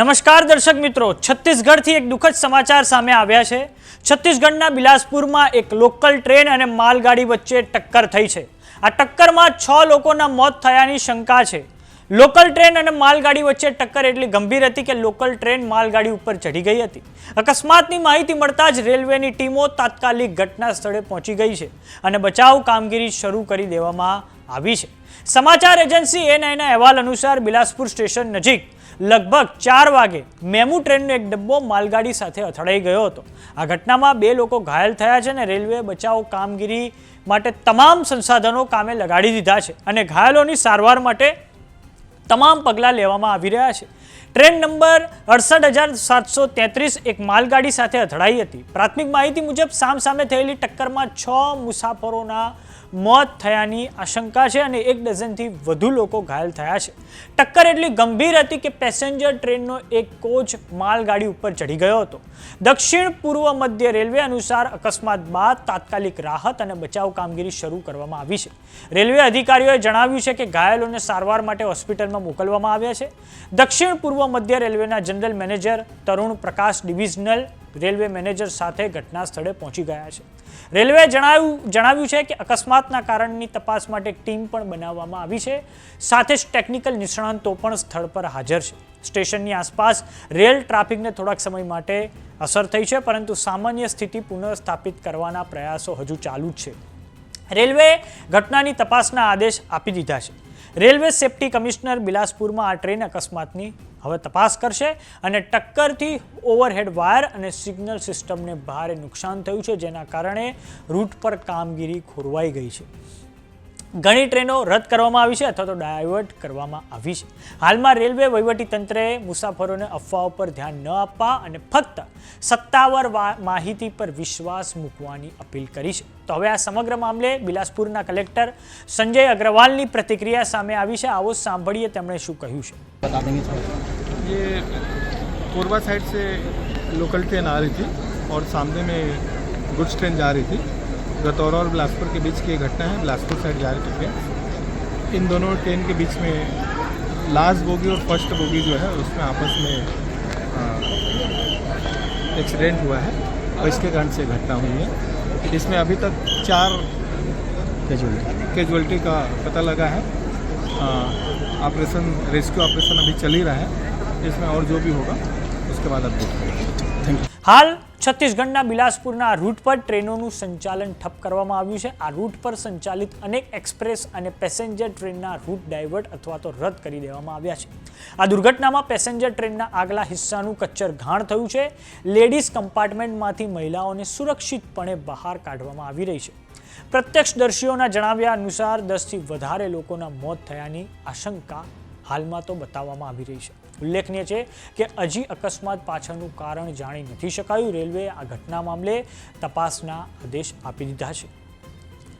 નમસ્કાર દર્શક મિત્રો. છત્તીસગઢથી એક દુઃખદ સમાચાર સામે આવ્યા છે. છત્તીસગઢના બિલાસપુરમાં એક લોકલ ટ્રેન અને માલગાડી વચ્ચે ટક્કર થઈ છે. આ ટક્કરમાં છ લોકોના મોત થયાની શંકા છે. લોકલ ટ્રેન અને માલગાડી વચ્ચે ટક્કર એટલી ગંભીર હતી કે લોકલ ટ્રેન માલગાડી ઉપર ચઢી ગઈ હતી. અકસ્માતની માહિતી મળતા જ રેલવેની ટીમો તાત્કાલિક ઘટના સ્થળે પહોંચી ગઈ છે અને બચાવ કામગીરી શરૂ કરી દેવામાં આવી છે. સમાચાર એજન્સી એનઆઈના અહેવાલ અનુસાર બિલાસપુર સ્ટેશન નજીક લગભગ ચાર વાગે મેમુ ટ્રેનનો એક ડબ્બો માલગાડી સાથે અથડાઈ ગયો હતો. આ ઘટનામાં બે લોકો ઘાયલ થયા છે અને રેલવે બચાવ કામગીરી માટે તમામ સંસાધનો કામે લગાડી દીધા છે અને ઘાયલોની સારવાર માટે તમામ પગલાં લેવામાં આવી રહ્યા છે. ટ્રેન નંબર અડસઠ હજાર સાતસો તેત્રીસ એક માલગાડી સાથે અથડાઈ હતી. પ્રાથમિક માહિતી મુજબ સામ સામે થયેલી ટક્કરમાં છ મુસાફરોના મોત થયાની આશંકા છે અને એક ડઝનથી વધુ લોકો ઘાયલ થયા છે. ટક્કર એટલી ગંભીર હતી કે પેસેન્જર ટ્રેનનો એક કોચ માલગાડી ઉપર ચડી ગયો હતો. દક્ષિણ પૂર્વ મધ્ય રેલવે અનુસાર અકસ્માત બાદ તાત્કાલિક રાહત અને બચાવ કામગીરી શરૂ કરવામાં આવી છે. રેલવે અધિકારીઓએ જણાવ્યું છે કે ઘાયલોને સારવાર માટે હોસ્પિટલમાં મોકલવામાં આવ્યા છે. દક્ષિણ પૂર્વ મધ્ય રેલવેના general manager Tarun Prakash divisional railway manager સાથે ઘટના સ્થળે પહોંચી ગયા છે. રેલવે જણાવ્યું જણાવ્યું છે કે અકસ્માતના કારણની તપાસ માટે ટીમ પણ બનાવવામાં આવી છે. સાથે જ ટેકનિકલ નિષ્ણાંતો પણ સ્થળ પર હાજર છે. સ્ટેશનની આસપાસ રેલ ટ્રાફિકને થોડાક સમય માટે અસર થઈ છે, પરંતુ સામાન્ય સ્થિતિ પુનઃસ્થાપિત કરવાના પ્રયાસો હજુ ચાલુ જ છે. રેલવે ઘટનાની તપાસના આદેશ આપી દીધા છે. રેલવે સેફ્ટી કમિશનર બિલાસપુરમાં આ ટ્રેન અકસ્માતની હવે તપાસ કરશે અને ટક્કરથી ઓવરહેડ વાયર અને સિગ્નલ સિસ્ટમને ભારે નુકસાન થયું છે, જેના કારણે રૂટ પર કામગીરી ખોરવાઈ ગઈ છે. ઘણી ટ્રેનો રદ કરવામાં આવી છે અથવા તો ડાયવર્ટ કરવામાં આવી છે. હાલમાં રેલવે વહીવટીતંત્રે મુસાફરોને અફવાઓ પર ધ્યાન ન આપવા અને ફક્ત સત્તાવાર માહિતી પર વિશ્વાસ મૂકવાની અપીલ કરી છે. તો હવે આ સમગ્ર મામલે બિલાસપુરના કલેક્ટર સંજય અગ્રવાલની પ્રતિક્રિયા સામે આવી છે. આવો સાંભળીએ તેમણે શું કહ્યું છે. ये कोरबा साइड से लोकल ट्रेन आ रही थी और सामने में गुड्स ट्रेन जा रही थी। गतौरा और बिलासपुर के बीच की ये घटना है बिलासपुर साइड जा रही थी ट्रेन। इन दोनों ट्रेन के बीच में लास्ट बोगी और फ़र्स्ट बोगी जो है उसमें आपस में एक्सीडेंट हुआ है और इसके कारण से घटना हुई है। इसमें अभी तक चार कैजुअलिटी कैजुअलिटी का पता लगा है। ऑपरेशन रेस्क्यू ऑपरेशन अभी चल ही रहा है। इसमें और जो भी होगा उसके बाद अपडेट करेंगे હાલ છત્તીસગઢના બિલાસપુરના આ રૂટ પર ટ્રેનોનું સંચાલન ઠપ કરવામાં આવ્યું છે આ રૂટ પર સંચાલિત અનેક એક્સપ્રેસ અને પેસેન્જર ટ્રેનના રૂટ ડાયવર્ટ અથવા તો રદ કરી દેવામાં આવ્યા છે આ દુર્ઘટનામાં પેસેન્જર ટ્રેનના આગલા હિસ્સાનું કચ્ચર ઘાણ થયું છે લેડીઝ કમ્પાર્ટમેન્ટમાંથી મહિલાઓને સુરક્ષિતપણે બહાર કાઢવામાં આવી રહી છે પ્રત્યક્ષદર્શીઓના જણાવ્યા અનુસાર દસથી વધારે લોકોના મોત થયાની આશંકા હાલમાં તો બતાવવામાં આવી રહી છે. ઉલ્લેખનીય છે કે હજી અકસ્માત પાછળનું કારણ જાણી નથી શકાયું. રેલવેએ આ ઘટના મામલે તપાસના આદેશ આપી દીધા છે.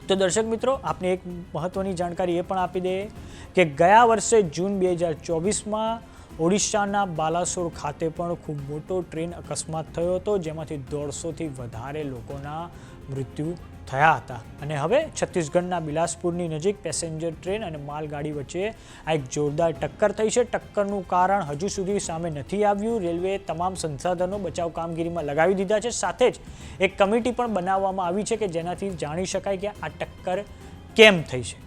તો દર્શક મિત્રો, આપને એક મહત્વની જાણકારી એ પણ આપી દે કે ગયા વર્ષે જૂન બે હજાર ચોવીસમાં ઓડિશાના બાલાસોર ખાતે પણ ખૂબ મોટો ટ્રેન અકસ્માત થયો હતો, જેમાંથી દોઢસોથી વધારે લોકોના મૃત્યુ થયા હતા. અને હવે છત્તીસગઢના બિલાસપુરની નજીક પેસેન્જર ટ્રેન અને માલગાડી વચ્ચે આ એક જોરદાર ટક્કર થઈ છે. ટક્કરનું કારણ હજુ સુધી સામે નથી આવ્યું. રેલવેએ તમામ સંસાધનો બચાવ કામગીરીમાં લગાવી દીધા છે. સાથે જ એક કમિટી પણ બનાવવામાં આવી છે કે જેનાથી જાણી શકાય કે આ ટક્કર કેમ થઈ છે.